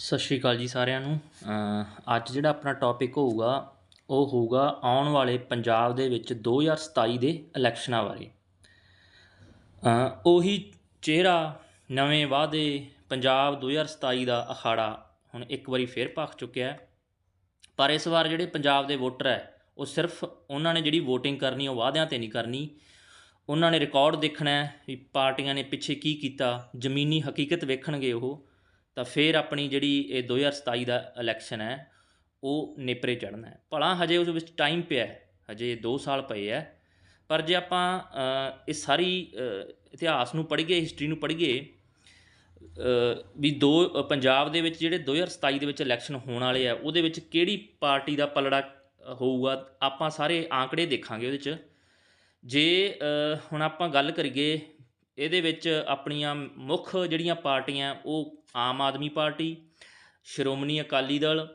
ਸਤਿ ਸ਼੍ਰੀ ਅਕਾਲ ਜੀ ਸਾਰਿਆਂ ਨੂੰ। ਅੱਜ ਜਿਹੜਾ ਆਪਣਾ ਟੌਪਿਕ ਹੋਊਗਾ, ਉਹ ਹੋਊਗਾ ਆਉਣ ਵਾਲੇ ਪੰਜਾਬ ਦੇ ਵਿੱਚ 2027 ਦੇ ਇਲੈਕਸ਼ਨਾਂ ਬਾਰੇ। ਉਹੀ ਚਿਹਰਾ ਨਵੇਂ ਵਾਅਦੇ ਪੰਜਾਬ 2027 ਦਾ ਅਖਾੜਾ ਹੁਣ ਇੱਕ ਵਾਰੀ ਫੇਰ ਭਖ ਚੁੱਕਿਆ ਹੈ। ਪਰ ਇਸ ਵਾਰ ਜਿਹੜੇ ਪੰਜਾਬ ਦੇ ਵੋਟਰ ਹੈ, ਉਹ ਸਿਰਫ ਉਹਨਾਂ ਨੇ ਜਿਹੜੀ VOTING ਕਰਨੀ, ਉਹ ਵਾਅਦਿਆਂ ਤੇ ਨਹੀਂ ਕਰਨੀ। ਉਹਨਾਂ ਨੇ ਰਿਕਾਰਡ ਦੇਖਣਾ ਹੈ ਵੀ ਪਾਰਟੀਆਂ ਨੇ ਪਿੱਛੇ ਕੀ ਕੀਤਾ, ਜ਼ਮੀਨੀ ਹਕੀਕਤ ਵੇਖਣਗੇ ਉਹ। ਤਾਂ ਫਿਰ ਆਪਣੀ ਜਿਹੜੀ ਇਹ 2027 ਦਾ ਇਲੈਕਸ਼ਨ ਹੈ, ਉਹ ਨੇਪਰੇ ਚੜ੍ਹਨਾ ਹੈ। ਭਲਾ ਹਜੇ ਉਸ ਵਿੱਚ ਟਾਈਮ ਪਿਆ ਹਜੇ 2 ਸਾਲ ਪਏ ਹੈ। ਪਰ ਜੇ ਆਪਾਂ ਇਹ ਸਾਰੀ ਇਤਿਹਾਸ ਨੂੰ ਪੜ੍ਹੀਏ ਹਿਸਟਰੀ ਨੂੰ ਪੜ੍ਹੀਏ ਵੀ ਦੋ, ਪੰਜਾਬ ਦੇ ਵਿੱਚ ਜਿਹੜੇ 2027 ਦੇ ਵਿੱਚ ਇਲੈਕਸ਼ਨ ਹੋਣ ਵਾਲੇ ਆ, ਉਹਦੇ ਵਿੱਚ ਕਿਹੜੀ ਪਾਰਟੀ ਦਾ ਪਲੜਾ ਹੋਊਗਾ, ਆਪਾਂ ਸਾਰੇ ਆંકੜੇ ਦੇਖਾਂਗੇ ਉਹਦੇ 'ਚ। ਜੇ ਹੁਣ ਆਪਾਂ ਗੱਲ ਕਰੀਏ ਇਹਦੇ ਵਿੱਚ ਆਪਣੀਆਂ ਮੁੱਖ ਜਿਹੜੀਆਂ ਪਾਰਟੀਆਂ ਉਹ ਆਮ ਆਦਮੀ ਪਾਰਟੀ ਸ਼੍ਰੋਮਣੀ ਅਕਾਲੀ ਦਲ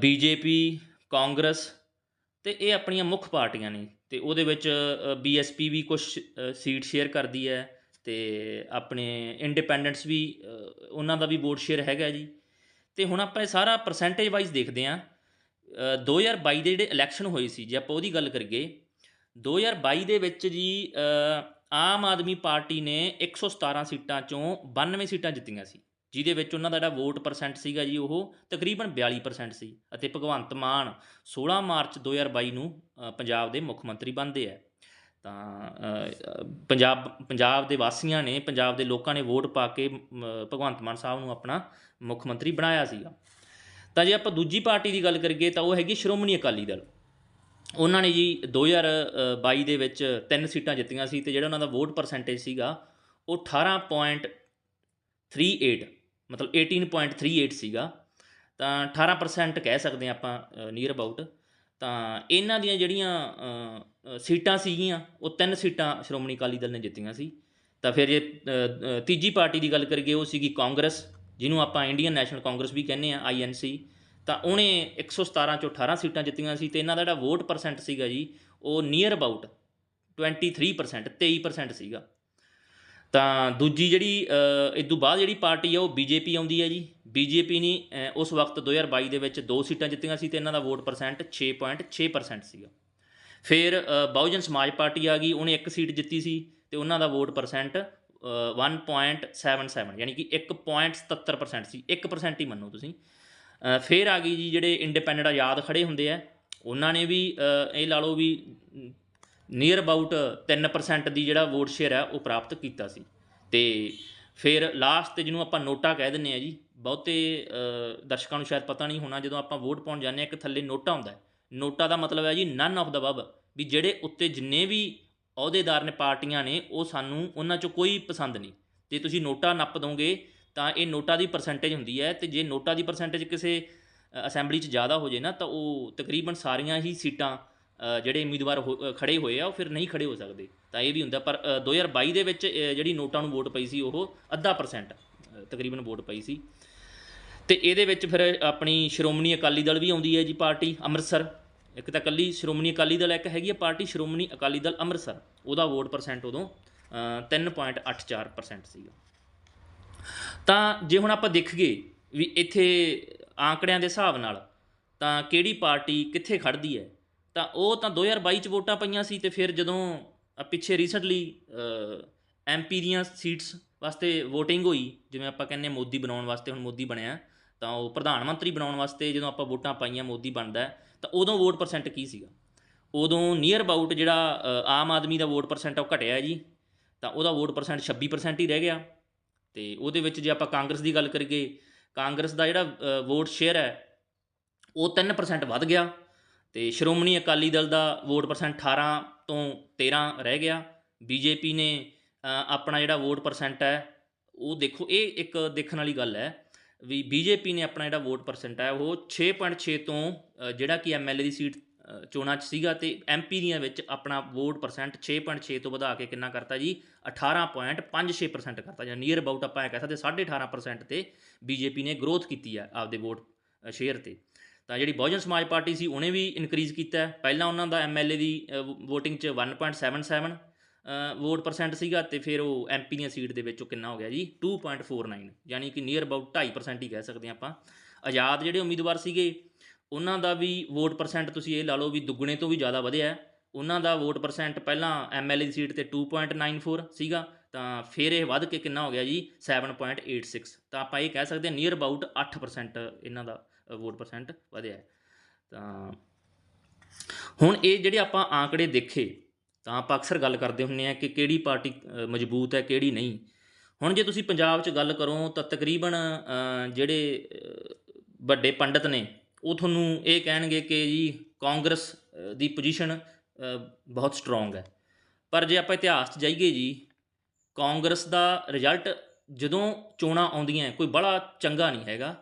ਬੀਜੇਪੀ ਕਾਂਗਰਸ ਤੇ ਇਹ ਆਪਣੀਆਂ ਮੁੱਖ ਪਾਰਟੀਆਂ ਨੇ ਤੇ ਉਹਦੇ ਵਿੱਚ ਬੀਐਸਪੀ ਵੀ ਕੁਝ ਸੀਟ ਸ਼ੇਅਰ ਕਰਦੀ ਹੈ ਤੇ ਆਪਣੇ ਇੰਡੀਪੈਂਡੈਂਟਸ ਵੀ ਉਹਨਾਂ ਦਾ ਵੀ ਵੋਟ ਸ਼ੇਅਰ ਹੈਗਾ ਜੀ। ਤੇ ਹੁਣ ਆਪਾਂ ਇਹ ਸਾਰਾ ਪਰਸੈਂਟੇਜ ਵਾਈਜ਼ ਦੇਖਦੇ ਹਾਂ ਅ, 2022 ਦੇ ਜਿਹੜੇ ਇਲੈਕਸ਼ਨ ਹੋਏ ਸੀ ਜੇ ਆਪਾਂ ਉਹਦੀ ਗੱਲ ਕਰੀਏ 2022 ਦੇ ਵਿੱਚ ਜੀ ਆਮ ਆਦਮੀ ਪਾਰਟੀ ਨੇ 117 ਸੀਟਾਂ ਚੋਂ 92 ਸੀਟਾਂ ਜਿੱਤੀਆਂ ਸੀ, ਜਿਹਦੇ ਵਿੱਚ ਉਹਨਾਂ ਦਾ ਜਿਹੜਾ ਵੋਟ ਪਰਸੈਂਟ ਸੀਗਾ ਜੀ ਉਹ ਤਕਰੀਬਨ 42% ਸੀ ਅਤੇ ਭਗਵੰਤ ਮਾਨ 16 ਮਾਰਚ 2022 ਨੂੰ ਪੰਜਾਬ ਦੇ ਮੁੱਖ ਮੰਤਰੀ ਬਣਦੇ ਆ। ਤਾਂ ਪੰਜਾਬ ਪੰਜਾਬ ਦੇ ਵਾਸੀਆਂ ਨੇ ਪੰਜਾਬ ਦੇ ਲੋਕਾਂ ਨੇ ਵੋਟ ਪਾ ਕੇ ਭਗਵੰਤ ਮਾਨ ਸਾਹਿਬ ਨੂੰ ਆਪਣਾ ਮੁੱਖ ਮੰਤਰੀ ਬਣਾਇਆ ਸੀਗਾ। ਤਾਂ ਜੇ ਆਪਾਂ ਦੂਜੀ ਪਾਰਟੀ ਦੀ ਗੱਲ ਕਰੀਏ ਤਾਂ ਉਹ ਹੈਗੀ ਸ਼੍ਰੋਮਣੀ ਅਕਾਲੀ ਦਲ। ਉਹਨਾਂ ਨੇ ਜੀ 2022 ਦੇ ਵਿੱਚ ਤਿੰਨ ਸੀਟਾਂ ਜਿੱਤੀਆਂ ਸੀ ਤੇ ਜਿਹੜਾ ਉਹਨਾਂ ਦਾ ਵੋਟ ਪਰਸੈਂਟੇਜ ਸੀਗਾ ਉਹ 18.38 ਮਤਲਬ 18.38 ਸੀਗਾ। ਤਾਂ 18% ਕਹਿ ਸਕਦੇ ਹਾਂ ਆਪਾਂ ਨੀਅਰ ਅਬਾਊਟ ਤਾਂ ਇਹਨਾਂ ਦੀਆਂ ਜਿਹੜੀਆਂ ਸੀਟਾਂ ਸੀਗੀਆਂ, ਉਹ ਤਿੰਨ ਸੀਟਾਂ ਸ਼੍ਰੋਮਣੀ ਅਕਾਲੀ ਦਲ ਨੇ ਜਿੱਤੀਆਂ ਸੀ। ਤਾਂ ਫਿਰ ਜੇ ਤੀਜੀ ਪਾਰਟੀ ਦੀ ਗੱਲ ਕਰੀਏ, ਉਹ ਸੀਗੀ ਕਾਂਗਰਸ, ਜਿਹਨੂੰ ਆਪਾਂ ਇੰਡੀਅਨ ਨੈਸ਼ਨਲ ਕਾਂਗਰਸ ਵੀ ਕਹਿੰਦੇ ਆ ਆਈਐਨਸੀ ਤਾਂ ਉਹਨੇ 117 ਚੋਂ 18 ਸੀਟਾਂ ਜਿੱਤੀਆਂ ਸੀ ਤੇ ਇਹਨਾਂ ਦਾ ਜਿਹੜਾ ਵੋਟ ਪਰਸੈਂਟ ਸੀਗਾ ਜੀ ਉਹ ਨੀਅਰ ਅਬਾਊਟ 23% 23% ਸੀਗਾ। ਤਾਂ ਦੂਜੀ ਜਿਹੜੀ ਅ, ਇਸ ਤੋਂ ਬਾਅਦ ਜਿਹੜੀ ਪਾਰਟੀ ਆ ਉਹ ਬੀਜੇਪੀ ਆਉਂਦੀ ਹੈ ਜੀ। ਬੀਜੇਪੀ ਨੇ ਉਸ ਵਕਤ 2022 ਦੇ ਵਿੱਚ ਦੋ ਸੀਟਾਂ ਜਿੱਤੀਆਂ ਸੀ ਤੇ ਇਹਨਾਂ ਦਾ ਵੋਟ ਪਰਸੈਂਟ 6.6% ਸੀਗਾ। ਫਿਰ ਬਹੁਜਨ ਸਮਾਜ ਪਾਰਟੀ ਆ ਗਈ ਉਹਨੇ ਇੱਕ ਸੀਟ ਜਿੱਤੀ ਸੀ ਤੇ ਉਹਨਾਂ ਦਾ ਵੋਟ ਪਰਸੈਂਟ 1.77 ਯਾਨੀ ਕਿ 1.77% ਸੀ। 1% ਹੀ ਮੰਨੋ ਤੁਸੀਂ। ਫਿਰ ਆ ਗਈ ਜੀ ਜਿਹੜੇ ਇੰਡੀਪੈਂਡੈਂਟ ਆਜ਼ਾਦ ਖੜੇ ਹੁੰਦੇ ਆ, ਉਹਨਾਂ ਨੇ ਵੀ ਇਹ ਲਾ ਲਓ ਵੀ ਨੀਅਰ ਅਬਾਊਟ 3% ਦੀ ਜਿਹੜਾ ਵੋਟ ਸ਼ੇਅਰ ਹੈ ਉਹ ਪ੍ਰਾਪਤ ਕੀਤਾ ਸੀ। ਤੇ ਫਿਰ ਲਾਸਟ ਤੇ ਜਿਹਨੂੰ ਆਪਾਂ ਨੋਟਾ ਕਹਿ ਦਿੰਨੇ ਆ ਜੀ, ਬਹੁਤੇ ਦਰਸ਼ਕਾਂ ਨੂੰ ਸ਼ਾਇਦ ਪਤਾ ਨਹੀਂ ਹੋਣਾ, ਜਦੋਂ ਆਪਾਂ ਵੋਟ ਪਾਉਣ ਜਾਂਦੇ ਆ, ਇੱਕ ਥੱਲੇ ਨੋਟਾ ਹੁੰਦਾ ਹੈ। ਨੋਟਾ ਦਾ ਮਤਲਬ ਹੈ ਜੀ ਨਨ ਆਫ ਦਾ ਬਬ ਵੀ ਜਿਹੜੇ ਉੱਤੇ ਜਿੰਨੇ ਵੀ ਅਹੁਦੇਦਾਰ ਨੇ ਪਾਰਟੀਆਂ ਨੇ, ਉਹ ਸਾਨੂੰ ਉਹਨਾਂ ਚੋਂ ਕੋਈ ਪਸੰਦ ਨਹੀਂ। ਤੇ ਤੁਸੀਂ ਨੋਟਾ ਨੱਪ ਦੋਗੇ ਤਾਂ ਇਹ ਨੋਟਾਂ ਦੀ ਪਰਸੈਂਟੇਜ ਹੁੰਦੀ ਹੈ ਅਤੇ ਜੇ ਨੋਟਾਂ ਦੀ ਪਰਸੈਂਟੇਜ ਕਿਸੇ ਅਸੈਂਬਲੀ 'ਚ ਜ਼ਿਆਦਾ ਹੋ ਜੇ ਨਾ ਤਾਂ ਉਹ ਤਕਰੀਬਨ ਸਾਰੀਆਂ ਹੀ ਸੀਟਾਂ ਜਿਹੜੇ ਉਮੀਦਵਾਰ ਹੋ- ਅ, ਖੜੇ ਹੋਏ ਆ ਉਹ ਫਿਰ ਨਹੀਂ ਖੜੇ ਹੋ ਸਕਦੇ। ਤਾਂ ਇਹ ਵੀ ਹੁੰਦਾ ਪਰ ਅ, 2022 ਦੇ ਵਿੱਚ ਜਿਹੜੀ ਨੋਟਾਂ ਨੂੰ ਵੋਟ ਪਈ ਸੀ ਉਹ ਅੱਧਾ ਪਰਸੈਂਟ ਤਕਰੀਬਨ ਵੋਟ ਪਈ ਸੀ। ਤੇ ਇਹਦੇ ਵਿੱਚ ਫਿਰ ਆਪਣੀ ਸ਼੍ਰੋਮਣੀ ਅਕਾਲੀ ਦਲ ਵੀ ਆਉਂਦੀ ਹੈ ਜੀ ਪਾਰਟੀ ਅੰਮ੍ਰਿਤਸਰ। ਇੱਕ ਤਾਂ ਇਕੱਲੀ ਸ਼੍ਰੋਮਣੀ ਅਕਾਲੀ ਦਲ ਇੱਕ ਹੈਗੀ ਹੈ ਪਾਰਟੀ ਸ਼੍ਰੋਮਣੀ ਅਕਾਲੀ ਦਲ ਅੰਮ੍ਰਿਤਸਰ। ਉਹਦਾ ਵੋਟ ਪਰਸੈਂਟ ਉਦੋਂ ਅ, 3.84% ਸੀਗਾ। ਤਾਂ ਜੇ ਹੁਣ ਆਪਾਂ ਦੇਖੀਏ ਵੀ ਇੱਥੇ ਆંકੜਿਆਂ ਦੇ ਹਿਸਾਬ ਨਾਲ ਤਾਂ ਕਿਹੜੀ ਪਾਰਟੀ ਕਿੱਥੇ ਖੜਦੀ ਹੈ, ਤਾਂ ਉਹ ਤਾਂ 2022 ਚ ਵੋਟਾਂ ਪਈਆਂ ਸੀ ਤੇ ਫਿਰ ਜਦੋਂ ਪਿੱਛੇ ਰੀਸੈਂਟਲੀ ਐਮਪੀ ਦੀਆਂ ਸੀਟਸ ਵਾਸਤੇ VOTING ਹੋਈ, ਜਿਵੇਂ ਆਪਾਂ ਕਹਿੰਦੇ ਹਾਂ ਮੋਦੀ ਬਣਾਉਣ ਵਾਸਤੇ, ਹੁਣ ਮੋਦੀ ਬਣਿਆ, ਤਾਂ ਉਹ ਪ੍ਰਧਾਨ ਮੰਤਰੀ ਬਣਾਉਣ ਵਾਸਤੇ ਜਦੋਂ ਆਪਾਂ ਵੋਟਾਂ ਪਾਈਆਂ, ਮੋਦੀ ਬਣਦਾ ਤਾਂ ਉਦੋਂ ਵੋਟ ਪਰਸੈਂਟ ਕੀ ਸੀਗਾ? ਉਦੋਂ ਨੀਅਰ ਅਬਾਊਟ ਜਿਹੜਾ ਆਮ ਆਦਮੀ ਦਾ ਵੋਟ ਪਰਸੈਂਟ ਉਹ ਘਟਿਆ ਜੀ, ਤਾਂ ਉਹਦਾ ਵੋਟ ਪਰਸੈਂਟ 26% ਹੀ ਰਹਿ ਗਿਆ। ਤੇ ਉਹਦੇ ਵਿੱਚ ਜੇ ਆਪਾਂ ਕਾਂਗਰਸ ਦੀ ਗੱਲ ਕਰੀਏ, ਕਾਂਗਰਸ ਦਾ ਜਿਹੜਾ ਵੋਟ ਸ਼ੇਅਰ ਹੈ, ਉਹ 3% ਵੱਧ ਗਿਆ ਤੇ ਸ਼੍ਰੋਮਣੀ ਅਕਾਲੀ ਦਲ ਦਾ ਵੋਟ ਪਰਸੈਂਟ 18 ਤੋਂ 13 ਰਹਿ ਗਿਆ। ਬੀਜੇਪੀ ਨੇ ਆਪਣਾ ਜਿਹੜਾ ਵੋਟ ਪਰਸੈਂਟ ਹੈ, ਉਹ ਦੇਖੋ, ਇਹ ਇੱਕ ਦੇਖਣ ਵਾਲੀ ਗੱਲ ਹੈ ਵੀ ਬੀਜੇਪੀ ਨੇ ਆਪਣਾ ਜਿਹੜਾ ਵੋਟ ਪਰਸੈਂਟ ਹੈ, ਉਹ 6.6 ਤੋਂ ਜਿਹੜਾ ਕਿ ਐਮਐਲਏ ਦੀ ਸੀਟ ਚੋਣਾਂ 'ਚ ਸੀਗਾ ਤੇ ਐਮਪੀ ਦੀਆਂ ਵਿੱਚ ਆਪਣਾ ਵੋਟ ਪਰਸੈਂਟ 6.6 ਤੋਂ ਵਧਾ ਕੇ ਕਿੰਨਾ ਕਰਤਾ ਜੀ? 18.56% ਕਰਤਾ ਜਾਂ ਨੀਅਰ ਅਬਾਊਟ ਆਪਾਂ ਇਹ ਕਹਿ ਸਕਦੇ 18.5% ਤੇ ਬੀਜੇਪੀ ਨੇ ਗਰੋਥ ਕੀਤੀ ਹੈ ਆਪਦੇ ਵੋਟ ਸ਼ੇਅਰ ਤੇ। ਤਾਂ ਜਿਹੜੀ ਬਹੁਜਨ ਸਮਾਜ ਪਾਰਟੀ ਸੀ ਉਹਨੇ ਵੀ ਇਨਕਰੀਜ਼ ਕੀਤਾ। ਪਹਿਲਾਂ ਉਹਨਾਂ ਦਾ ਐਮਐਲਏ ਦੀ VOTING ਚ 1.77 ਅ, ਵੋਟ ਪਰਸੈਂਟ ਸੀਗਾ ਤੇ ਫਿਰ ਉਹ ਐਮਪੀ ਦੀਆਂ ਸੀਟ ਦੇ ਵਿੱਚ ਉਹ ਕਿੰਨਾ ਹੋ ਗਿਆ ਜੀ? 2.49 ਯਾਨੀ ਕਿ ਨੀਅਰ ਅਬਾਊਟ 2.5% ਹੀ ਕਹਿ ਸਕਦੇ ਹਾਂ ਆਪਾਂ। ਆਜ਼ਾਦ ਜਿਹੜੇ ਉਮੀਦਵਾਰ ਸੀਗੇ ਉਹਨਾਂ ਦਾ ਵੀ ਵੋਟ ਪਰਸੈਂਟ ਤੁਸੀਂ ਇਹ ਲਾ ਲਓ ਵੀ ਦੁੱਗਣੇ ਤੋਂ ਵੀ ਜ਼ਿਆਦਾ ਵਧਿਆ ਉਹਨਾਂ ਦਾ ਵੋਟ ਪਰਸੈਂਟ ਪਹਿਲਾਂ ਐਮਐਲਏ ਦੀ ਸੀਟ ਤੇ 2.94 ਸੀਗਾ, ਤਾਂ ਫਿਰ ਇਹ ਵੱਧ ਕੇ ਕਿੰਨਾ ਹੋ ਗਿਆ ਜੀ? 7.86 ਤਾਂ ਆਪਾਂ ਇਹ ਕਹਿ ਸਕਦੇ ਹਾਂ ਨੀਅਰ ਅਬਾਊਟ 8% ਇਹਨਾਂ ਦਾ ਵੋਟ ਪਰਸੈਂਟ ਵਧਿਆ ਤਾਂ ਹੁਣ ਇਹ ਜਿਹੜੇ ਆਪਾਂ ਆંકੜੇ ਦੇਖੇ, ਤਾਂ ਆਪਾਂ ਅਕਸਰ ਗੱਲ ਕਰਦੇ ਹੁੰਨੇ ਆ ਕਿ ਕਿਹੜੀ ਪਾਰਟੀ ਮਜ਼ਬੂਤ ਹੈ, ਕਿਹੜੀ ਨਹੀਂ। ਹੁਣ ਜੇ ਤੁਸੀਂ ਪੰਜਾਬ 'ਚ ਗੱਲ ਕਰੋ ਤਾਂ ਤਕਰੀਬਨ ਜਿਹੜੇ ਵੱਡੇ ਪੰਡਤ ਨੇ ਉਹ ਤੁਹਾਨੂੰ ਇਹ ਕਹਿਣਗੇ ਕਿ ਜੀ ਕਾਂਗਰਸ ਦੀ ਪੋਜੀਸ਼ਨ ਬਹੁਤ ਸਟਰੋਂਗ ਹੈ। ਪਰ ਜੇ ਆਪਾਂ ਇਤਿਹਾਸ 'ਚ ਜਾਈਏ ਜੀ, ਕਾਂਗਰਸ ਦਾ ਰਿਜ਼ਲਟ ਜਦੋਂ ਚੋਣਾਂ ਆਉਂਦੀਆਂ, ਕੋਈ ਬੜਾ ਚੰਗਾ ਨਹੀਂ ਹੈਗਾ।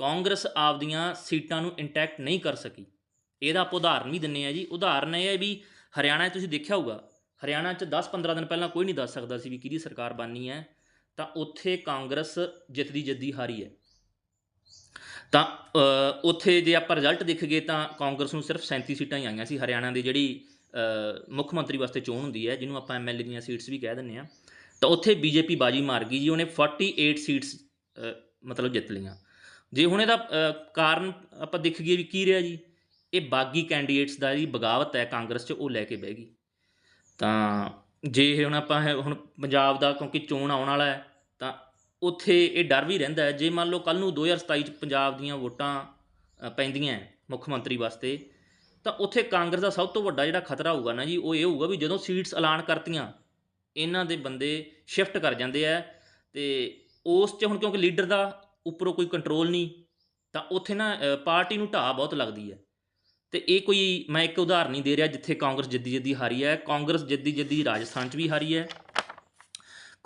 ਕਾਂਗਰਸ ਆਪਦੀਆਂ ਸੀਟਾਂ ਨੂੰ ਇੰਟੈਕਟ ਨਹੀਂ ਕਰ ਸਕੀ। ਇਹਦਾ ਆਪਾਂ ਉਦਾਹਰਨ ਵੀ ਦਿੰਨੇ ਆ ਜੀ। ਉਦਾਹਰਨ ਇਹ ਹੈ ਵੀ ਹਰਿਆਣਾ 'ਚ ਤੁਸੀਂ ਦੇਖਿਆ ਹੋਊਗਾ, ਹਰਿਆਣਾ 'ਚ 10-15 ਦਿਨ ਪਹਿਲਾਂ ਕੋਈ ਨਹੀਂ ਦੱਸ ਸਕਦਾ ਸੀ ਵੀ ਕਿਹਦੀ ਸਰਕਾਰ ਬਣਨੀ ਹੈ। ਤਾਂ ਉੱਥੇ ਕਾਂਗਰਸ ਜਿੱਤਦੀ ਜਿੱਦੀ ਹਾਰੀ ਹੈ। ਤਾਂ ਉੱਥੇ ਜੇ ਆਪਾਂ ਰਿਜ਼ਲਟ ਦੇਖੀਏ ਤਾਂ ਕਾਂਗਰਸ ਨੂੰ ਸਿਰਫ 37 ਸੀਟਾਂ ਹੀ ਆਈਆਂ ਸੀ। ਹਰਿਆਣਾ ਦੀ ਜਿਹੜੀ ਮੁੱਖ ਮੰਤਰੀ ਵਾਸਤੇ ਚੋਣ ਹੁੰਦੀ ਹੈ, ਜਿਹਨੂੰ ਆਪਾਂ ਐਮਐਲਏ ਦੀਆਂ ਸੀਟਸ ਵੀ ਕਹਿ ਦਿੰਦੇ ਆ ਤਾਂ ਉੱਥੇ ਬੀਜੇਪੀ ਬਾਜੀ ਮਾਰ ਗਈ ਜੀ। ਉਹਨੇ 48 ਸੀਟਸ ਮਤਲਬ ਜਿੱਤ ਲਈਆਂ। ਜੇ ਹੁਣ ਇਹਦਾ ਕਾਰਨ ਆਪਾਂ ਦੇਖੀਏ ਵੀ ਕੀ ਰਿਹਾ ਜੀ? ਇਹ ਬਾਗੀ ਕੈਂਡੀਡੇਟਸ ਦਾ ਜੀ ਬਗਾਵਤ ਹੈ ਕਾਂਗਰਸ 'ਚ, ਉਹ ਲੈ ਕੇ ਬਹਿ ਗਈ। ਤਾਂ ਜੇ ਹੁਣ ਆਪਾਂ ਇਹ ਹੁਣ ਪੰਜਾਬ ਦਾ ਕਿਉਂਕਿ ਚੋਣ ਆਉਣ ਵਾਲਾ ਹੈ ਉੱਥੇ ਇਹ ਡਰ ਵੀ ਰਹਿੰਦਾ ਜੇ ਮੰਨ ਲਓ ਕੱਲ ਨੂੰ 2027 ਚ ਪੰਜਾਬ ਦੀਆਂ ਵੋਟਾਂ ਪੈਂਦੀਆਂ ਮੁੱਖ ਮੰਤਰੀ ਵਾਸਤੇ, ਤਾਂ ਉੱਥੇ ਕਾਂਗਰਸ ਦਾ ਸਭ ਤੋਂ ਵੱਡਾ ਜਿਹੜਾ ਖਤਰਾ ਹੋਊਗਾ ਨਾ ਜੀ, ਉਹ ਇਹ ਹੋਊਗਾ ਵੀ ਜਦੋਂ ਸੀਟਸ ਐਲਾਨ ਕਰਤੀਆਂ, ਇਹਨਾਂ ਦੇ ਬੰਦੇ ਸ਼ਿਫਟ ਕਰ ਜਾਂਦੇ ਆ ਤੇ ਉਸ 'ਚ ਹੁਣ ਕਿਉਂਕਿ ਲੀਡਰ ਦਾ ਉੱਪਰੋਂ ਕੋਈ ਕੰਟਰੋਲ ਨਹੀਂ, ਤਾਂ ਉੱਥੇ ਨਾ ਪਾਰਟੀ ਨੂੰ ਢਾਹ ਬਹੁਤ ਲੱਗਦੀ ਹੈ। ਤੇ ਇਹ ਕੋਈ, ਮੈਂ ਇੱਕ ਉਦਾਹਰਨ ਨਹੀਂ ਦੇ ਰਿਹਾ ਜਿੱਥੇ ਕਾਂਗਰਸ ਜਿੱਦੀ ਜਿੱਦੀ ਹਾਰੀ ਹੈ। ਕਾਂਗਰਸ ਜਿੱਦੀ ਜਿੱਦੀ ਰਾਜਸਥਾਨ 'ਚ ਵੀ ਹਾਰੀ ਹੈ।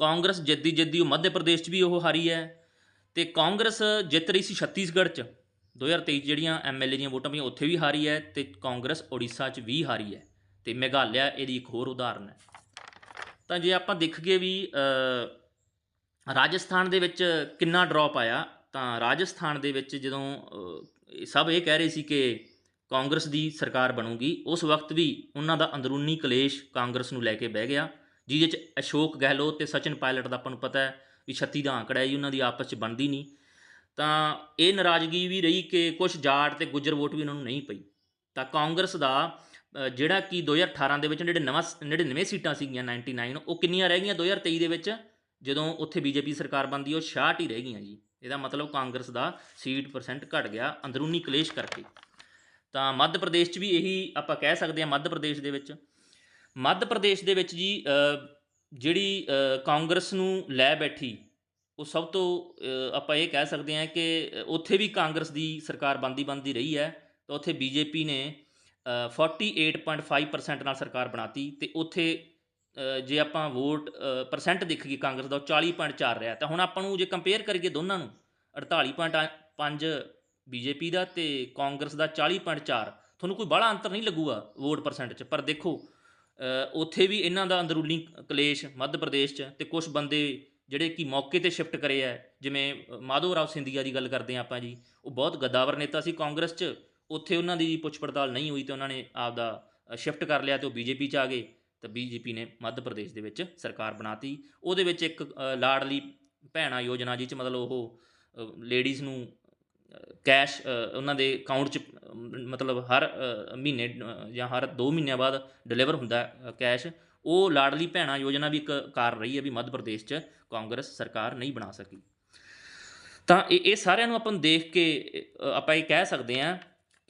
ਕਾਂਗਰਸ ਜਿੱਦੀ ਜਿੱਦੀ ਉਹ ਮੱਧ ਪ੍ਰਦੇਸ਼ 'ਚ ਵੀ ਉਹ ਹਾਰੀ ਹੈ ਤੇ ਕਾਂਗਰਸ ਜਿੱਤ ਰਹੀ ਸੀ ਛੱਤੀਸਗੜ੍ਹ 'ਚ। 2023 'ਚ ਜਿਹੜੀਆਂ ਐਮਐਲਏ ਦੀਆਂ ਵੋਟਾਂ ਪਈਆਂ, ਉੱਥੇ ਵੀ ਹਾਰੀ ਹੈ ਤੇ ਕਾਂਗਰਸ ਓਡੀਸ਼ਾ 'ਚ ਵੀ ਹਾਰੀ ਹੈ। ਤੇ ਮੇਘਾਲਿਆ ਇਹਦੀ ਇੱਕ ਹੋਰ ਉਦਾਹਰਨ ਹੈ। ਤਾਂ ਜੇ ਆਪਾਂ ਦੇਖੀਏ ਵੀ ਰਾਜਸਥਾਨ ਦੇ ਵਿੱਚ ਕਿੰਨਾ ਡ੍ਰੌਪ ਆਇਆ, ਤਾਂ ਰਾਜਸਥਾਨ ਦੇ ਵਿੱਚ ਜਦੋਂ ਸਭ ਇਹ ਕਹਿ ਰਹੇ ਸੀ ਕਿ ਕਾਂਗਰਸ ਦੀ ਸਰਕਾਰ ਬਣੂਗੀ, ਉਸ ਵਕਤ ਵੀ ਉਹਨਾਂ ਦਾ ਅੰਦਰੂਨੀ ਕਲੇਸ਼ ਕਾਂਗਰਸ ਨੂੰ ਲੈ ਕੇ ਬਹਿ ਗਿਆ। ਜਿਹਦੇ ਚ ਅਸ਼ੋਕ ਗਹਿਲੋਤ ਤੇ ਸਚਿਨ ਪਾਇਲਟ ਦਾ ਆਪਾਂ ਨੂੰ ਪਤਾ ਹੈ ਵੀ 36 ਦਾ ਆંકੜਾ ਹੈ ਜੀ, ਉਹਨਾਂ ਦੀ ਆਪਸ ਚ ਬਣਦੀ ਨਹੀਂ। ਤਾਂ ਇਹ ਨਾਰਾਜ਼ਗੀ ਵੀ ਰਹੀ ਕਿ ਕੁਝ ਜਾਟ ਤੇ ਗੁੱਜਰ ਵੋਟ ਵੀ ਉਹਨਾਂ ਨੂੰ ਨਹੀਂ ਪਈ। ਤਾਂ ਕਾਂਗਰਸ ਦਾ ਜਿਹੜਾ ਕਿ 2018 ਦੇ ਵਿੱਚ 99 99 ਸੀਟਾਂ ਸੀਗੀਆਂ 99 ਉਹ ਕਿੰਨੀਆਂ ਰਹਿ ਗਈਆਂ 2023 ਦੇ ਵਿੱਚ? ਜਦੋਂ ਉੱਥੇ ਬੀਜੇਪੀ ਸਰਕਾਰ ਬਣਦੀ, ਉਹ 66 ਹੀ ਰਹਿ ਗਈਆਂ ਜੀ। ਇਹਦਾ ਮਤਲਬ ਕਾਂਗਰਸ ਦਾ ਸੀਟ ਪਰਸੈਂਟ ਘਟ ਗਿਆ ਅੰਦਰੂਨੀ ਕਲੇਸ਼ ਕਰਕੇ। ਤਾਂ ਮੱਧ ਪ੍ਰਦੇਸ਼ 'ਚ ਵੀ ਇਹੀ ਆਪਾਂ ਕਹਿ ਸਕਦੇ ਹਾਂ, ਮੱਧ ਪ੍ਰਦੇਸ਼ ਦੇ ਵਿੱਚ ਮੱਧ ਪ੍ਰਦੇਸ਼ ਦੇ ਵਿੱਚ ਜੀ ਜਿਹੜੀ ਕਾਂਗਰਸ ਨੂੰ ਲੈ ਬੈਠੀ ਉਹ ਸਭ ਤੋਂ ਆਪਾਂ ਇਹ ਕਹਿ ਸਕਦੇ ਹਾਂ ਕਿ ਉੱਥੇ ਵੀ ਕਾਂਗਰਸ ਦੀ ਸਰਕਾਰ ਬੰਦੀ ਬੰਦੀ ਰਹੀ ਹੈ ਤਾਂ ਉੱਥੇ ਬੀਜੇਪੀ ਨੇ ਅ, 48.5% ਨਾਲ ਸਰਕਾਰ ਬਣਾਤੀ ਤੇ ਉੱਥੇ ਜੇ ਆਪਾਂ ਵੋਟ ਪਰਸੈਂਟ ਦੇਖੀਏ ਕਾਂਗਰਸ ਦਾ ਉਹ 40.4 ਰਿਹਾ। ਤਾਂ ਹੁਣ ਆਪਾਂ ਨੂੰ ਜੇ ਕੰਪੇਅਰ ਕਰੀਏ ਦੋਨਾਂ ਨੂੰ 48.5 ਬੀਜੇਪੀ ਦਾ ਤੇ ਕਾਂਗਰਸ ਦਾ 40.4 ਤੁਹਾਨੂੰ ਕੋਈ ਬੜਾ ਅੰਤਰ ਨਹੀਂ ਲੱਗੂਗਾ ਵੋਟ ਪਰਸੈਂਟ 'ਚ ਪਰ ਦੇਖੋ ਉੱਥੇ ਵੀ ਇਹਨਾਂ ਦਾ ਅੰਦਰੂਨੀ ਕਲੇਸ਼ ਮੱਧ ਪ੍ਰਦੇਸ਼ 'ਚ ਤੇ ਕੁਝ ਬੰਦੇ ਜਿਹੜੇ ਕਿ ਮੌਕੇ ਤੇ ਸ਼ਿਫਟ ਕਰੇ ਆ, ਜਿਵੇਂ ਮਾਧੋ ਰਾਓ ਸਿੰਧੀਆ ਦੀ ਗੱਲ ਕਰਦੇ ਆ ਆਪਾਂ ਜੀ, ਉਹ ਬਹੁਤ ਗੱਦਾਵਰ ਨੇਤਾ ਸੀ ਕਾਂਗਰਸ 'ਚ, ਉੱਥੇ ਉਹਨਾਂ ਦੀ ਪੁੱਛ ਪੜਤਾਲ ਨਹੀਂ ਹੋਈ ਤੇ ਉਹਨਾਂ ਨੇ ਆਪਦਾ ਸ਼ਿਫਟ ਕਰ ਲਿਆ ਤੇ ਉਹ ਬੀਜੇਪੀ 'ਚ ਆ ਗਏ, ਤਾਂ ਬੀਜੇਪੀ ਨੇ ਮੱਧ ਪ੍ਰਦੇਸ਼ ਦੇ ਵਿੱਚ ਸਰਕਾਰ ਬਣਾਤੀ। ਉਹਦੇ ਵਿੱਚ ਇੱਕ ਲਾਡਲੀ ਭੈਣਾ ਯੋਜਨਾ ਜਿਹ 'ਚ ਮਤਲਬ ਉਹ ਲੇਡੀਜ਼ ਨੂੰ ਕੈਸ਼ ਉਹਨਾਂ ਦੇ ਅਕਾਊਂਟ 'ਚ ਮਤਲਬ ਹਰ ਮਹੀਨੇ ਜਾਂ ਹਰ 2 ਮਹੀਨਿਆਂ ਬਾਅਦ ਡਿਲੀਵਰ ਹੁੰਦਾ ਕੈਸ਼ ਉਹ ਲਾਡਲੀ ਭੈਣਾ ਯੋਜਨਾ ਵੀ ਇੱਕ ਕਾਰ ਰਹੀ ਹੈ ਵੀ ਮੱਧ ਪ੍ਰਦੇਸ਼ 'ਚ ਕਾਂਗਰਸ ਸਰਕਾਰ ਨਹੀਂ ਬਣਾ ਸਕੀ। ਤਾਂ ਇਹ ਇਹ ਸਾਰਿਆਂ ਨੂੰ ਆਪਾਂ ਨੂੰ ਦੇਖ ਕੇ ਆਪਾਂ ਇਹ ਕਹਿ ਸਕਦੇ ਹਾਂ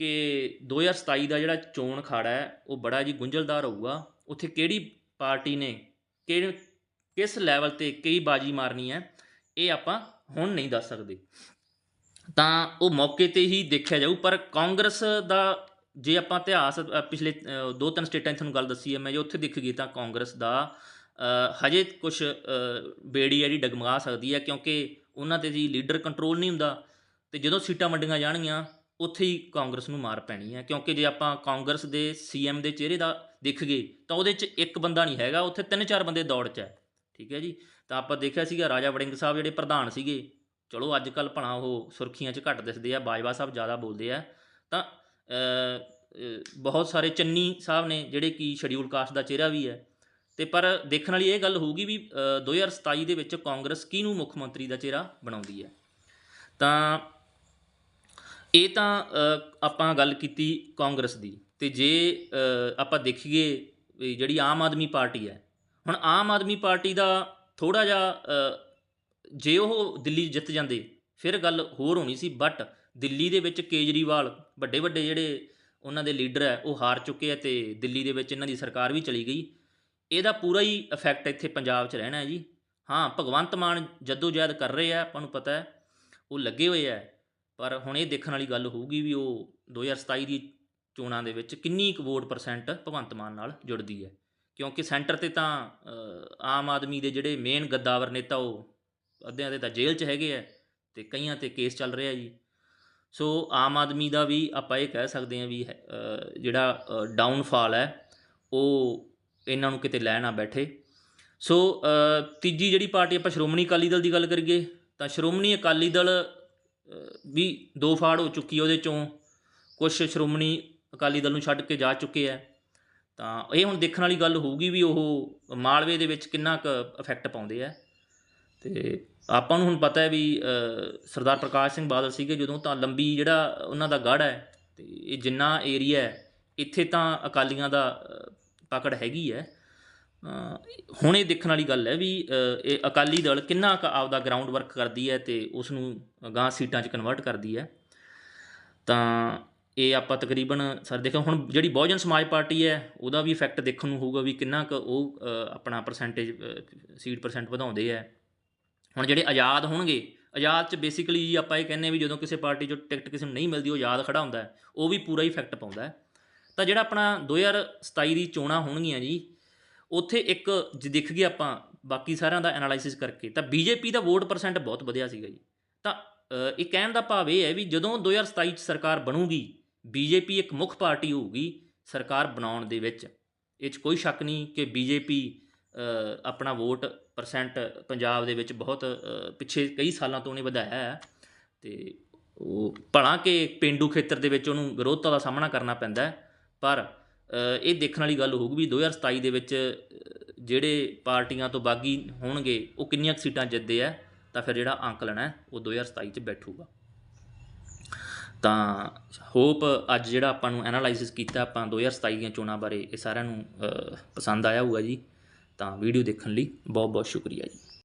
ਕਿ 2027 ਦਾ ਜਿਹੜਾ ਚੋਣ ਅਖਾੜਾ ਹੈ, ਉਹ ਬੜਾ ਜੀ ਗੁੰਝਲਦਾਰ ਹੋਊਗਾ। ਉੱਥੇ ਕਿਹੜੀ ਪਾਰਟੀ ਨੇ, ਕਿਹੜੇ, ਕਿਸ ਲੈਵਲ ਤੇ ਕਈ ਬਾਜੀ ਮਾਰਨੀ ਹੈ, ਇਹ ਆਪਾਂ ਹੁਣ ਨਹੀਂ ਦੱਸ ਸਕਦੇ। ਤਾਂ ਉਹ ਮੌਕੇ ਤੇ ਹੀ ਦੇਖਿਆ ਜਾਊ, ਪਰ ਕਾਂਗਰਸ ਦਾ ਜੇ ਆਪਾਂ ਇਤਿਹਾਸ ਪਿਛਲੇ ਦੋ ਤਿੰਨ ਸਟੇਟਾਂ 'ਚ ਤੁਹਾਨੂੰ ਗੱਲ ਦੱਸੀ ਹੈ, ਮੈਂ ਜੇ ਉੱਥੇ ਦੇਖ ਗਈ ਤਾਂ ਕਾਂਗਰਸ ਦਾ ਹਜੇ ਕੁਝ ਬੇੜੀ ਹੈ ਜਿਹੜੀ ਡਗਮਗਾ ਸਕਦੀ ਹੈ, ਕਿਉਂਕਿ ਉਹਨਾਂ ਤੇ ਜੀ ਲੀਡਰ ਕੰਟਰੋਲ ਨਹੀਂ ਹੁੰਦਾ ਤੇ ਜਦੋਂ ਸੀਟਾਂ ਵੰਡੀਆਂ ਜਾਣਗੀਆਂ, ਉੱਥੇ ਹੀ ਕਾਂਗਰਸ ਨੂੰ ਮਾਰ ਪੈਣੀ ਹੈ, ਕਿਉਂਕਿ ਜੇ ਆਪਾਂ ਕਾਂਗਰਸ ਦੇ ਸੀਐਮ ਦੇ ਚਿਹਰੇ ਦਾ ਦੇਖੀਏ, ਤਾਂ ਉਹਦੇ 'ਚ ਇੱਕ ਬੰਦਾ ਨਹੀਂ ਹੈਗਾ, ਉੱਥੇ ਤਿੰਨ ਚਾਰ ਬੰਦੇ ਦੌੜ 'ਚ ਹੈ, ਠੀਕ ਹੈ ਜੀ। ਤਾਂ ਆਪਾਂ ਦੇਖਿਆ ਸੀਗਾ, ਰਾਜਾ ਵੜਿੰਗ ਸਾਹਿਬ ਜਿਹੜੇ ਪ੍ਰਧਾਨ ਸੀਗੇ ਚਲੋ ਅੱਜ ਕੱਲ ਭਣਾ ਉਹ ਸੁਰਖੀਆਂ 'ਚ ਘੱਟ ਦਿਸਦੇ ਆ ਬਾਜਵਾ ਸਾਹਿਬ ਜ਼ਿਆਦਾ ਬੋਲਦੇ ਆ। ਤਾਂ ਬਹੁਤ ਸਾਰੇ ਚੰਨੀ ਸਾਹਿਬ ਨੇ ਜਿਹੜੇ ਕਿ ਸ਼ਡਿਊਲ ਕਾਸਟ ਦਾ ਚਿਹਰਾ ਵੀ ਹੈ। ਤੇ ਪਰ ਦੇਖਣ ਵਾਲੀ ਇਹ ਗੱਲ ਹੋਊਗੀ ਵੀ ਅ, 2027 ਦੇ ਵਿੱਚ ਕਾਂਗਰਸ ਕਿਹਨੂੰ ਮੁੱਖ ਮੰਤਰੀ ਦਾ ਚਿਹਰਾ ਬਣਾਉਂਦੀ ਹੈ? ਤਾਂ ਇਹ ਤਾਂ ਆਪਾਂ ਗੱਲ ਕੀਤੀ ਕਾਂਗਰਸ ਦੀ। ਤੇ ਜੇ ਆਪਾਂ ਦੇਖੀਏ ਵੀ ਜਿਹੜੀ ਆਮ ਆਦਮੀ ਪਾਰਟੀ ਹੈ ਹੁਣ ਆਮ ਆਦਮੀ ਪਾਰਟੀ ਦਾ ਥੋੜਾ ਜਿਹਾ ਜੇ ਉਹ ਦਿੱਲੀ ਜਿੱਤ ਜਾਂਦੇ, ਫਿਰ ਗੱਲ ਹੋਰ ਹੋਣੀ ਸੀ ਬਟ ਦਿੱਲੀ ਦੇ ਵਿੱਚ ਕੇਜਰੀਵਾਲ, ਵੱਡੇ ਵੱਡੇ ਜਿਹੜੇ ਉਹਨਾਂ ਦੇ ਲੀਡਰ ਹੈ, ਉਹ ਹਾਰ ਚੁੱਕੇ ਆ ਤੇ ਦਿੱਲੀ ਦੇ ਵਿੱਚ ਇਹਨਾਂ ਦੀ ਸਰਕਾਰ ਵੀ ਚਲੀ ਗਈ। ਇਹਦਾ ਪੂਰਾ ਹੀ ਇਫੈਕਟ ਇੱਥੇ ਪੰਜਾਬ 'ਚ ਰਹਿਣਾ ਹੈ ਜੀ। ਹਾਂ, ਭਗਵੰਤ ਮਾਨ ਜਦੋਜਹਿਦ ਕਰ ਰਹੇ ਆ, ਆਪਾਂ ਨੂੰ ਪਤਾ ਹੈ, ਉਹ ਲੱਗੇ ਹੋਏ ਆ, ਪਰ ਹੁਣ ਇਹ ਦੇਖਣ ਵਾਲੀ ਗੱਲ ਹੋਊਗੀ ਵੀ ਉਹ 2027 ਦੀ ਚੋਣਾਂ ਦੇ ਵਿੱਚ ਕਿੰਨੀ ਕੁ ਵੋਟ ਪਰਸੈਂਟ ਭਗਵੰਤ ਮਾਨ ਨਾਲ ਜੁੜਦੀ ਹੈ। ਕਿਉਂਕਿ ਸੈਂਟਰ ਤੇ ਤਾਂ ਆਮ ਆਦਮੀ ਦੇ ਜਿਹੜੇ ਮੇਨ ਗੱਦਾਵਰ ਨੇਤਾ ਉਹ ਅੱਧਿਆਂ ਦੇ ਤਾਂ ਜੇਲ੍ਹ 'ਚ ਹੈਗੇ ਆ ਅਤੇ ਕਈਆਂ ਤੇ ਕੇਸ ਚੱਲ ਰਿਹਾ ਜੀ। ਸੋ ਆਮ ਆਦਮੀ ਦਾ ਵੀ ਆਪਾਂ ਇਹ ਕਹਿ ਸਕਦੇ ਹਾਂ ਵੀ ਹੈ- ਜਿਹੜਾ ਡਾਊਨਫਾਲ ਹੈ, ਉਹ ਇਹਨਾਂ ਨੂੰ ਕਿਤੇ ਲੈ ਨਾ ਬੈਠੇ। ਸੋ ਤੀਜੀ ਜਿਹੜੀ ਪਾਰਟੀ, ਆਪਾਂ ਸ਼੍ਰੋਮਣੀ ਅਕਾਲੀ ਦਲ ਦੀ ਗੱਲ ਕਰੀਏ, ਤਾਂ ਸ਼੍ਰੋਮਣੀ ਅਕਾਲੀ ਦਲ ਵੀ ਦੋ ਫਾੜ ਹੋ ਚੁੱਕੀ ਉਹਦੇ ਚੋਂ। ਕੁਝ ਸ਼੍ਰੋਮਣੀ ਅਕਾਲੀ ਦਲ ਨੂੰ ਛੱਡ ਕੇ ਜਾ ਚੁੱਕੇ ਆ। ਤਾਂ ਇਹ ਹੁਣ ਦੇਖਣ ਵਾਲੀ ਗੱਲ ਹੋਊਗੀ ਵੀ ਉਹ ਮਾਲਵੇ ਦੇ ਵਿੱਚ ਕਿੰਨਾ ਕੁ ਇਫੈਕਟ ਪਾਉਂਦੇ ਆ। ਤੇ ਆਪਾਂ ਨੂੰ ਹੁਣ ਪਤਾ ਹੈ ਵੀ ਸਰਦਾਰ ਪ੍ਰਕਾਸ਼ ਸਿੰਘ ਬਾਦਲ ਸੀਗੇ ਜਦੋਂ ਤਾਂ ਲੰਬੀ ਜਿਹੜਾ ਉਹਨਾਂ ਦਾ ਗੜ੍ਹ ਹੈ ਅਤੇ ਇਹ ਜਿੰਨਾ ਏਰੀਆ ਹੈ, ਇੱਥੇ ਤਾਂ ਅਕਾਲੀਆਂ ਦਾ ਪਕੜ ਹੈਗੀ ਹੈ। ਹੁਣ ਇਹ ਦੇਖਣ ਵਾਲੀ ਗੱਲ ਹੈ ਵੀ ਇਹ ਅਕਾਲੀ ਦਲ ਕਿੰਨਾ ਕੁ ਆਪਦਾ ਗਰਾਊਂਡ ਵਰਕ ਕਰਦੀ ਹੈ ਤੇ ਉਸ ਨੂੰ ਗਾਂ ਸੀਟਾਂ 'ਚ ਕਨਵਰਟ ਕਰਦੀ ਹੈ। ਤਾਂ ਇਹ ਆਪਾਂ ਤਕਰੀਬਨ ਸਰ ਦੇਖੋ, ਹੁਣ ਜਿਹੜੀ ਬਹੁਜਨ ਸਮਾਜ ਪਾਰਟੀ ਹੈ, ਉਹਦਾ ਵੀ ਇਫੈਕਟ ਦੇਖਣ ਨੂੰ ਹੋਊਗਾ ਵੀ ਕਿੰਨਾ ਕੁ ਉਹ ਆਪਣਾ ਪਰਸੈਂਟੇਜ ਸੀਟ ਪਰਸੈਂਟ ਵਧਾਉਂਦੇ ਹੈ। ਹੁਣ ਜਿਹੜੇ ਆਜ਼ਾਦ ਹੋਣਗੇ, ਆਜ਼ਾਦ ਚ ਬੇਸਿਕਲੀ ਜੀ ਆਪਾਂ ਇਹ ਕਹਿੰਦੇ ਹਾਂ ਵੀ ਜਦੋਂ ਕਿਸੇ ਪਾਰਟੀ ਚੋਂ ਟਿਕਟ ਕਿਸੇ ਨੂੰ ਨਹੀਂ ਮਿਲਦੀ, ਉਹ ਆਜ਼ਾਦ ਖੜਾ ਹੁੰਦਾ ਉਹ ਵੀ ਪੂਰਾ ਹੀ ਇਫੈਕਟ ਪਾਉਂਦਾ ਹੈ। ਤਾਂ ਜਿਹੜਾ ਆਪਣਾ 2027 ਦੀ ਚੋਣਾਂ ਹੋਣਗੀਆਂ ਜੀ, ਉੱਥੇ ਇੱਕ ਜੇ ਦੇਖ ਆਪਾਂ ਬਾਕੀ ਸਾਰਿਆਂ ਦਾ ਐਨਾਲਾਈਸਿਸ ਕਰਕੇ, ਤਾਂ ਬੀਜੇਪੀ ਦਾ ਵੋਟ ਪਰਸੈਂਟ ਬਹੁਤ ਵਧਿਆ ਸੀਗਾ ਜੀ ਤਾਂ ਇਹ ਕਹਿਣ ਦਾ ਭਾਵ ਇਹ ਹੈ ਵੀ ਜਦੋਂ 2027 ਚ ਸਰਕਾਰ ਬਣੂਗੀ, ਬੀਜੇਪੀ ਇੱਕ ਮੁੱਖ ਪਾਰਟੀ ਹੋਊਗੀ ਸਰਕਾਰ ਬਣਾਉਣ ਦੇ ਵਿੱਚ ਇਹ 'ਚ ਕੋਈ ਸ਼ੱਕ ਨਹੀਂ ਕਿ ਬੀਜੇਪੀ ਆਪਣਾ ਵੋਟ ਪਰਸੈਂਟ ਪੰਜਾਬ ਦੇ ਵਿੱਚ ਬਹੁਤ ਪਿੱਛੇ ਕਈ ਸਾਲਾਂ ਤੋਂ ਉਹਨੇ ਵਧਾਇਆ ਹੈ। ਤੇ ਉਹ ਭਲਾ ਕਿ ਪਿੰਡੂ ਖੇਤਰ ਦੇ ਵਿੱਚ ਉਹਨੂੰ ਵਿਰੋਧਤਾ ਦਾ ਸਾਹਮਣਾ ਕਰਨਾ ਪੈਂਦਾ ਪਰ ਇਹ ਦੇਖਣ ਵਾਲੀ ਗੱਲ ਹੋਊਗੀ ਵੀ 2027 ਦੇ ਵਿੱਚ ਜਿਹੜੇ ਪਾਰਟੀਆਂ ਤੋਂ ਬਾਗੀ ਹੋਣਗੇ, ਉਹ ਕਿੰਨੀਆਂ ਕੁ ਸੀਟਾਂ ਜਿੱਤਦੇ ਆ, ਤਾਂ ਫਿਰ ਜਿਹੜਾ ਅੰਕਲਨ ਹੈ, ਉਹ 2027 ਚ ਬੈਠੂਗਾ। ਤਾਂ ਹੋਪ ਅੱਜ ਜਿਹੜਾ ਆਪਾਂ ਨੂੰ ਐਨਾਲਾਈਸਿਸ ਕੀਤਾ, ਆਪਾਂ 2027 ਦੀਆਂ ਚੋਣਾਂ ਬਾਰੇ, ਇਹ ਸਾਰਿਆਂ ਨੂੰ ਪਸੰਦ ਆਇਆ ਹੋਊਗਾ ਜੀ। ਤਾਂ ਵੀਡੀਓ ਦੇਖਣ ਲਈ ਬਹੁਤ ਬਹੁਤ ਸ਼ੁਕਰੀਆ ਜੀ।